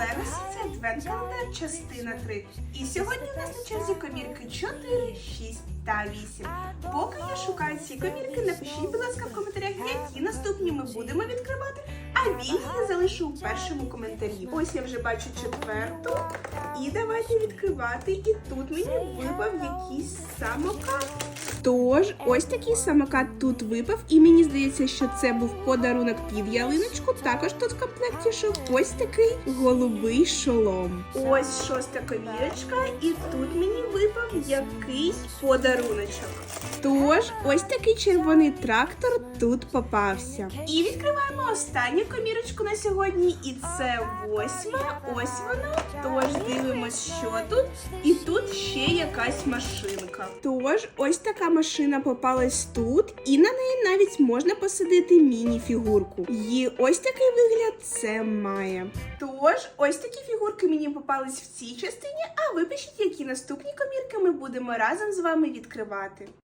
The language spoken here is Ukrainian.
Лего це Calendar, частина 3. І сьогодні у нас на черзі комірки 4, 6 та 8. Поки я шукаю ці комірки, напишіть, будь ласка, в коментарях, які наступні ми будемо відкривати, а він я залишу у першому коментарі. Ось я вже бачу четверту. І давайте відкривати. І тут мені випав якийсь самокат. Тож, ось такий самокат тут випав, і мені здається, що це був подарунок під ялиночку. Також тут в комплекті йшов ось такий голубий шолом. Ось шоста комірочка, і тут мені випав якийсь подаруночок. Тож, ось такий червоний трактор тут попався. І відкриваємо останню комірочку на сьогодні, і це восьма. Ось вона. Тож дивимось, що тут. І тут ще якась машинка. Тож, ось така машина попалась тут, і на неї навіть можна посадити міні-фігурку. І ось такий вигляд це має. Тож, ось такі фігурки мені попались в цій частині, а ви пишіть, які наступні комірки ми будемо разом з вами відкривати.